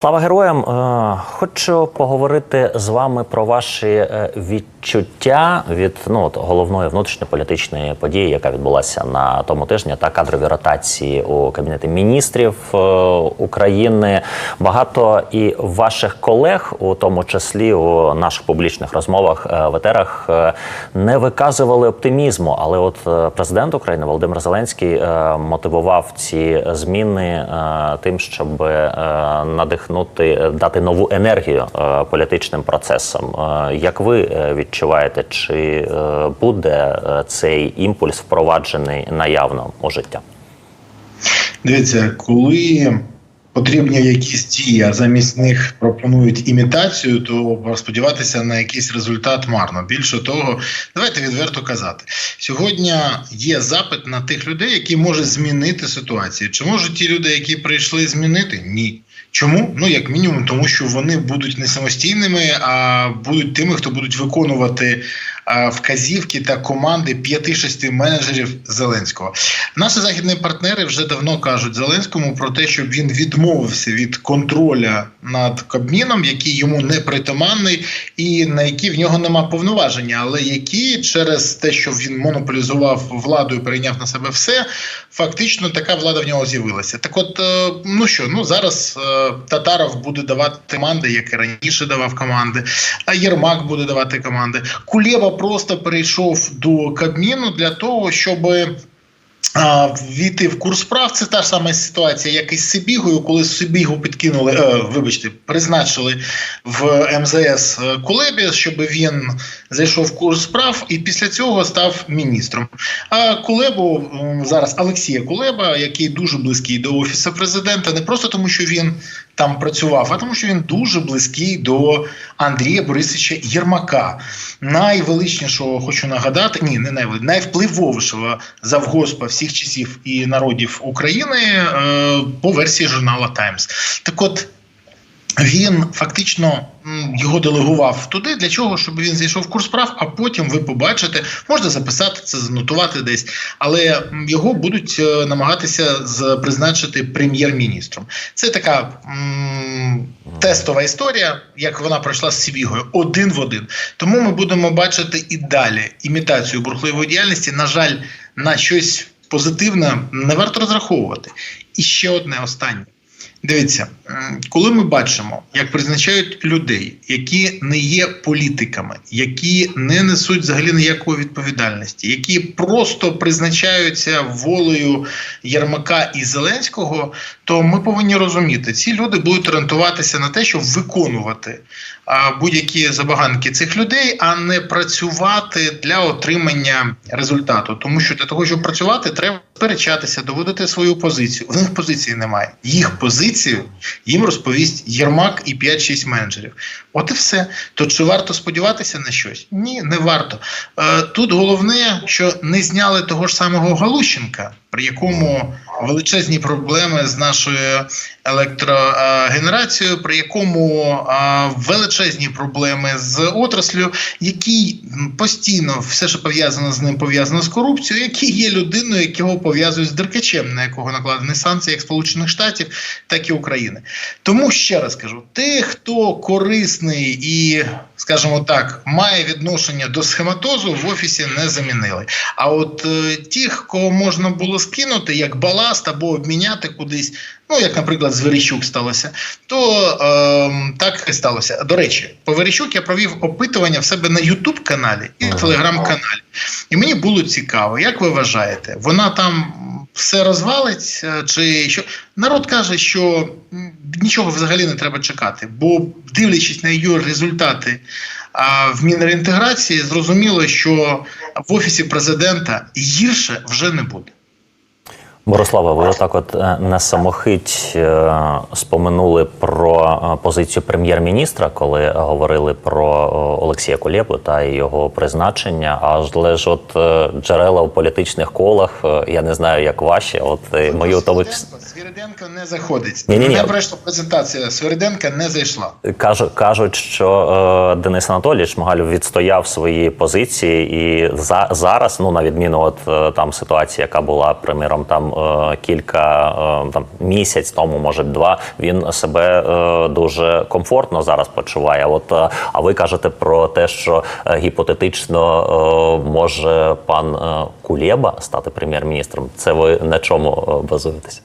Слава героям! Е, Хочу поговорити з вами про ваші е, відчуття від ну от, головної внутрішньополітичної події, яка відбулася на тому тижні, та кадрові ротації у кабінеті міністрів е, України. Багато і ваших колег, у тому числі у наших публічних розмовах в етерах, не виказували оптимізму. Але от президент України Володимир Зеленський мотивував ці зміни тим, щоб е, надихнути, дати нову енергію е, політичним процесам. Е, Як ви е, відчуваєте, чи е, буде е, цей імпульс впроваджений наявно у життя? Дивіться, коли потрібні якісь дії, а замість них пропонують імітацію, то сподіватися на якийсь результат марно. Більше того, давайте відверто казати. Сьогодні є запит на тих людей, які можуть змінити ситуацію. Чи можуть ті люди, які прийшли змінити? Ні. Чому? Ну, як мінімум, тому що вони будуть не самостійними, а будуть тими, хто будуть виконувати а, вказівки та команди 5-6 менеджерів Зеленського. Наші західні партнери вже давно кажуть Зеленському про те, щоб він відмовився від контроля над Кабміном, який йому не притаманний, і на які в нього нема повноваження, але які через те, що він монополізував владу і перейняв на себе все, фактично така влада в нього з'явилася. Так, от, е, ну що, ну зараз е, Татаров буде давати команди, як і раніше давав команди, а Єрмак буде давати команди. Кулєва просто перейшов до Кабміну для того, щоби. Війти в курс справ це та ж сама ситуація, як із Сибігою, коли Сибігу підкинули, е, вибачте, призначили в МЗС е, Кулебі, щоб він зайшов в курс справ і після цього став міністром. А Кулебу зараз Олексія Кулеба, який дуже близький до офісу президента, не просто тому, що він там працював, а тому, що він дуже близький до Андрія Борисовича Єрмака, найвеличнішого, хочу нагадати, ні, не найвели, найвпливовішого завгоспа всіх часів і народів України е, по версії журнала Таймс. Так от. Він фактично його делегував туди для чого, щоб він зайшов в курс справ, а потім ви побачите, можна записати це, занотувати десь, але його будуть е, намагатися призначити прем'єр-міністром. Це така тестова історія, як вона пройшла з Сівігою, один в один. Тому ми будемо бачити і далі імітацію бурхливої діяльності. На жаль, на щось позитивне не варто розраховувати. І ще одне останнє. Дивіться, коли ми бачимо, як призначають людей, які не є політиками, які не несуть взагалі ніякої відповідальності, які просто призначаються волею Єрмака і Зеленського, то ми повинні розуміти, ці люди будуть орієнтуватися на те, щоб виконувати будь-які забаганки цих людей, а не працювати для отримання результату. Тому що для того, щоб працювати, треба сперечатися, доводити свою позицію. У них позиції немає. Їх позицію їм розповість Єрмак і 5-6 менеджерів. От і все. То чи варто сподіватися на щось? Ні, не варто. Е, Тут головне, що не зняли того ж самого Галущенка, при якому величезні проблеми з нашою електрогенерацією, при якому величезні проблеми з отраслю, який постійно все, що пов'язано з ним, пов'язано з корупцією, який є людиною, якого пов'язують з деркачем, на якого накладені санкції як Сполучених Штатів, так і України. Тому ще раз кажу: тих, хто корисний і, скажімо так, має відношення до схематозу, в офісі не замінили. А от е, тих, кого можна було скинути як баласт або обміняти кудись, ну як, наприклад, з Верещук сталося, то е, так і сталося. До речі, по Верещук я провів опитування в себе на Ютуб каналі і телеграм-каналі. І мені було цікаво, як ви вважаєте, вона там все розвалить, е, чи що народ каже, що нічого взагалі не треба чекати, бо дивлячись на її результати а, в Мінреінтеграції, зрозуміло, що в офісі президента гірше вже не буде. Борислава, ви отак, от е, на самохить е, споминули про е, позицію прем'єр-міністра, коли говорили про Олексія Кулєбу та його призначення. Але ж от джерела в політичних колах, я не знаю, як ваші, от мої у тому Свириденко не заходить. Ні-ні-ні. Не пройшла презентація. Свириденка не зайшла. Кажуть, кажуть, що Денис Анатолійович Шмигаль відстояв свої позиції, і за зараз, ну на відміну от там ситуації, яка була приміром там кілька е, там місяць тому, може два, він себе е, дуже комфортно зараз почуває. От е, а ви кажете про те, що е, гіпотетично е, може пан е, Кулєба стати прем'єр-міністром. Це ви на чому базуєтеся?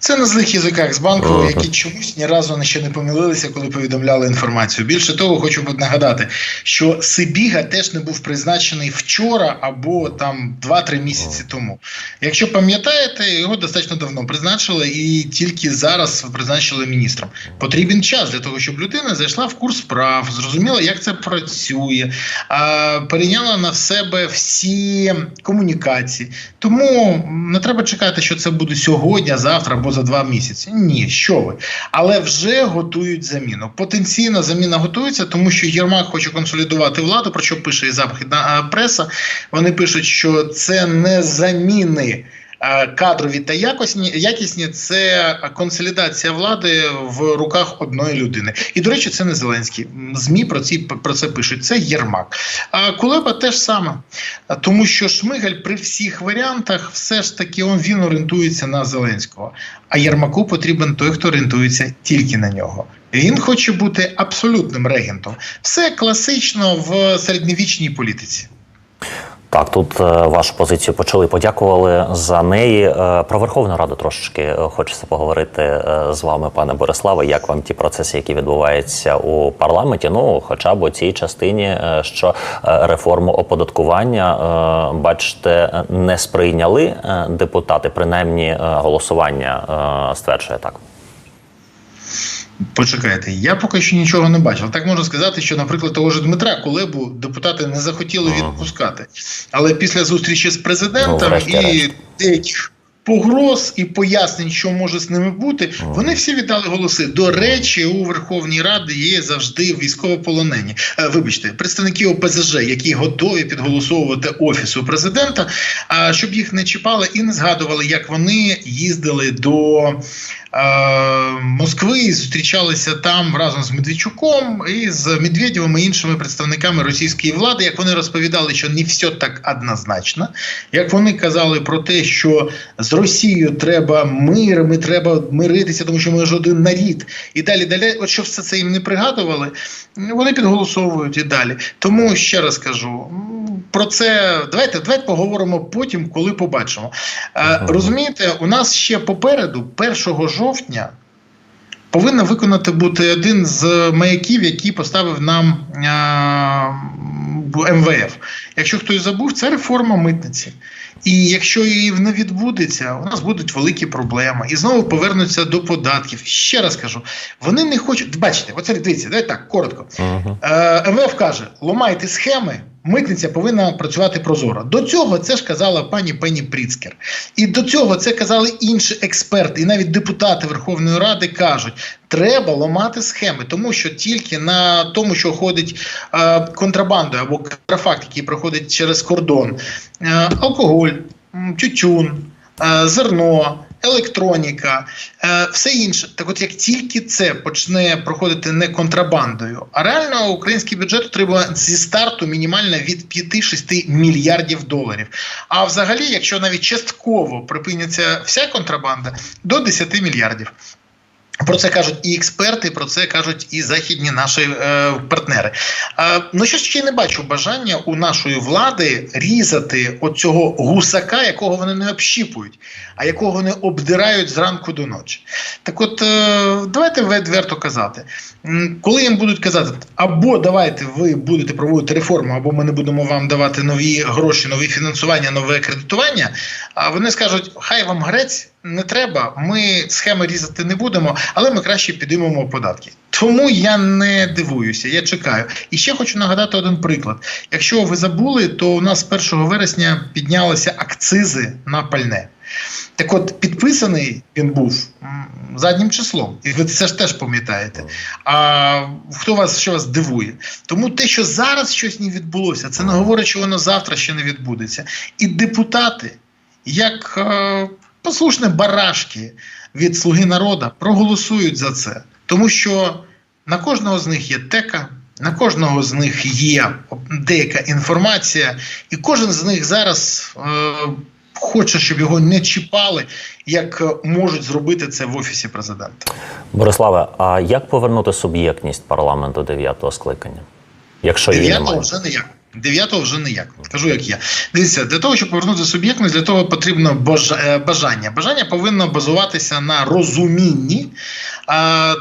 Це на злих язиках з банку, які чомусь ні разу ще не помилилися, коли повідомляли інформацію. Більше того, хочу нагадати, що Сибіга теж не був призначений вчора або там 2-3 місяці тому. Якщо пам'ятаєте, його достатньо давно призначили і тільки зараз призначили міністром. Потрібен час для того, щоб людина зайшла в курс справ, зрозуміла, як це працює, а, перейняла на себе всі комунікації. Тому не треба чекати, що це буде сьогодні, завтра або за два місяці. Ні, що ви. Але вже готують заміну. Потенційна заміна готується, тому що Єрмак хоче консолідувати владу, про що пише і західна преса. Вони пишуть, що це не заміни. Е, Кадрові та якісні, якісні це консолідація влади в руках одної людини. І до речі, це не Зеленський. Змі про ці про це пишуть. Це Єрмак. А Кулеба теж саме, тому що Шмигаль при всіх варіантах все ж таки он він орієнтується на Зеленського. А Єрмаку потрібен той, хто орієнтується тільки на нього. Він хоче бути абсолютним регентом. Все класично в середньовічній політиці. Так, тут е, вашу позицію почули, подякували за неї. Е, про Верховну Раду трошечки е, хочеться поговорити з вами, пане Бориславе. Як вам ті процеси, які відбуваються у парламенті? Ну, хоча б у цій частині, що реформу оподаткування, бачите, не сприйняли депутати, принаймні голосування стверджує так. Почекайте, я поки що нічого не бачив. Так можна сказати, що, наприклад, того ж Дмитра Кулебу депутати не захотіли відпускати. Але після зустрічі з Ну, президентом врешті-решт. і деяких погроз і пояснень, що може з ними бути, вони всі віддали голоси. До речі, у Верховній Раді є завжди військовополонені. Е, Вибачте, представники ОПЗЖ, які готові підголосовувати офісу президента, а щоб їх не чіпали і не згадували, як вони їздили до. Е, Москви і зустрічалися там разом з Медведчуком і з Медведєвим і іншими представниками російської влади. Як вони розповідали, що не все так однозначно, як вони казали про те, що з Росією треба мир, ми треба миритися, тому що ми ж один нарід, і далі далі. От що все це їм не пригадували, вони підголосовують і далі. Тому ще раз кажу. Про це давайте давайте поговоримо потім, коли побачимо. Е, Розумієте, у нас ще попереду, 1 жовтня, повинен виконати бути один з маяків, який поставив нам е, МВФ. Якщо хтось забув, це реформа митниці. І якщо її не відбудеться, у нас будуть великі проблеми. І знову повернуться до податків. Ще раз кажу, вони не хочуть. Бачите, оце дивіться, давайте так, коротко. Е, МВФ каже: ломайте схеми. Митниця повинна працювати прозоро. До цього це ж казала пані Пенні Пріцкер. І до цього це казали інші експерти, і навіть депутати Верховної Ради кажуть, треба ламати схеми, тому що тільки на тому, що ходить е, контрабандою або контрафакт, який проходить через кордон, е, алкоголь, тютюн, е, зерно. Електроніка, е, все інше. Так, от як тільки це почне проходити не контрабандою, а реально український бюджет отримує зі старту мінімально від 5-6 мільярдів доларів. А взагалі, якщо навіть частково припиняться вся контрабанда, до 10 мільярдів. Про це кажуть і експерти, про це кажуть і західні наші е, партнери. Е, ну що ще не бачу бажання у нашої влади різати оцього гусака, якого вони не общіпують, а якого вони обдирають зранку до ночі. Так, от е, давайте відверто казати, коли їм будуть казати, або давайте ви будете проводити реформу, або ми не будемо вам давати нові гроші, нові фінансування, нове кредитування. А вони скажуть, хай вам грець. Не треба, ми схеми різати не будемо, але ми краще підіймемо податки. Тому я не дивуюся, я чекаю. І ще хочу нагадати один приклад. Якщо ви забули, то у нас з 1 вересня піднялися акцизи на пальне. Так от, підписаний він був заднім числом, і ви це ж теж пам'ятаєте. А хто вас що вас дивує? Тому те, що зараз щось не відбулося, це не говорить, що воно завтра ще не відбудеться. І депутати, як е, послушні барашки від Слуги народу, проголосують за це, тому що на кожного з них є тека. На кожного з них є деяка інформація, і кожен з них зараз е, хоче, щоб його не чіпали, як можуть зробити це в офісі президента. Бориславе, а як повернути суб'єктність парламенту дев'ятого скликання? Якщо її немає? вже ніяк. Дев'ятого вже ніяк. Скажу, як я. Дивіться, для того, щоб повернути суб'єктність, для того потрібно е, бажання. Бажання повинно базуватися на розумінні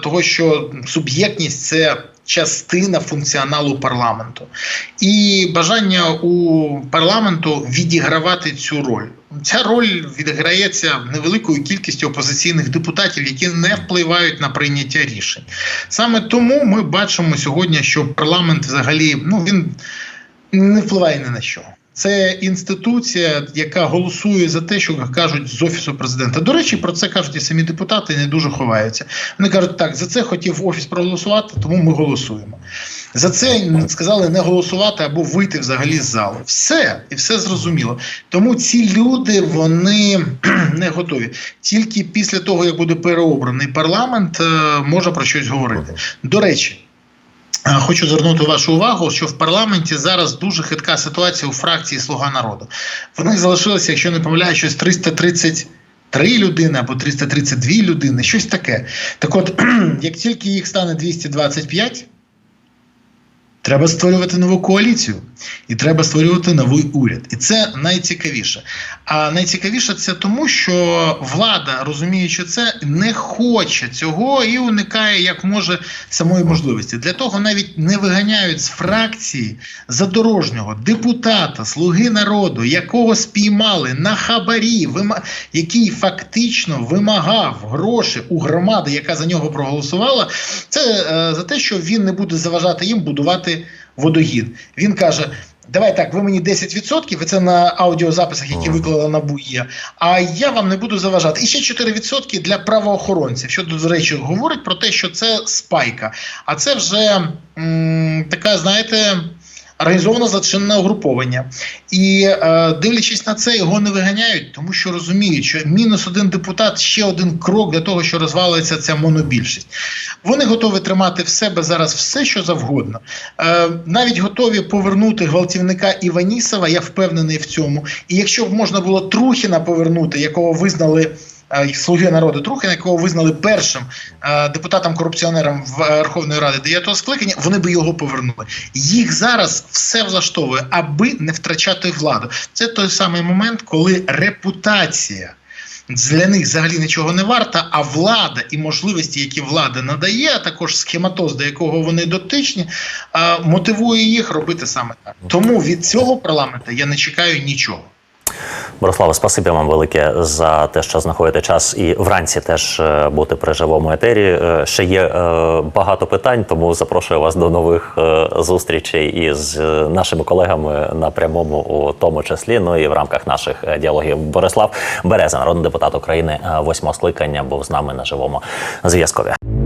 того, що суб'єктність це частина функціоналу парламенту. І бажання у парламенту відігравати цю роль. Ця роль відіграється невеликою кількістю опозиційних депутатів, які не впливають на прийняття рішень. Саме тому ми бачимо сьогодні, що парламент взагалі ну він не впливає ні на що. Це інституція, яка голосує за те, що кажуть з офісу президента. До речі, про це кажуть і самі депутати і не дуже ховаються. Вони кажуть, так за це хотів офіс проголосувати, тому ми голосуємо. За це сказали не голосувати або вийти взагалі з залу. Все і все зрозуміло. Тому ці люди вони не готові. Тільки після того, як буде переобраний парламент, е, можна про щось говорити. До речі. Хочу звернути вашу увагу, що в парламенті зараз дуже хитка ситуація у фракції Слуга народу. В них залишилося, якщо не помиляю, щось 333 людини або 332 людини, щось таке. Так от, як тільки їх стане 225, треба створювати нову коаліцію і треба створювати новий уряд. І це найцікавіше. А найцікавіше це тому, що влада, розуміючи це, не хоче цього і уникає як може самої можливості. Для того навіть не виганяють з фракції задорожнього депутата, слуги народу, якого спіймали на хабарі, який фактично вимагав гроші у громади, яка за нього проголосувала. Це е, за те, що він не буде заважати їм будувати водогін. Він каже. Давай так, ви мені 10%, і це на аудіозаписах, які виклала НАБУ є. А я вам не буду заважати. І ще 4% для правоохоронців. Що до речі, говорить про те, що це спайка. А це вже м, така, знаєте. Організовано злочинне угруповання, і е, дивлячись на це, його не виганяють, тому що розуміють, що мінус один депутат ще один крок для того, що розвалиться ця монобільшість. Вони готові тримати в себе зараз все, що завгодно. Е, навіть готові повернути гвалтівника Іванісова, я впевнений в цьому. І якщо б можна було Трухіна повернути, якого визнали. Е, Слуги народу Трухіна, якого визнали першим е, депутатом-корупціонером в е, Верховної Ради 9-го скликання, вони би його повернули. Їх зараз все влаштовує, аби не втрачати владу. Це той самий момент, коли репутація для них взагалі нічого не варта, а влада і можливості, які влада надає, а також схематоз, до якого вони дотичні, мотивує їх робити саме так. Тому від цього парламенту я не чекаю нічого. Бориславе, спасибі вам велике за те, що знаходите час і вранці теж е, бути при живому етері. Е, Ще є е, багато питань, тому запрошую вас до нових зустрічей із нашими колегами на прямому, у тому числі. Ну і в рамках наших діалогів. Борислав Береза, народний депутат України восьмого скликання, був з нами на живому зв'язкові.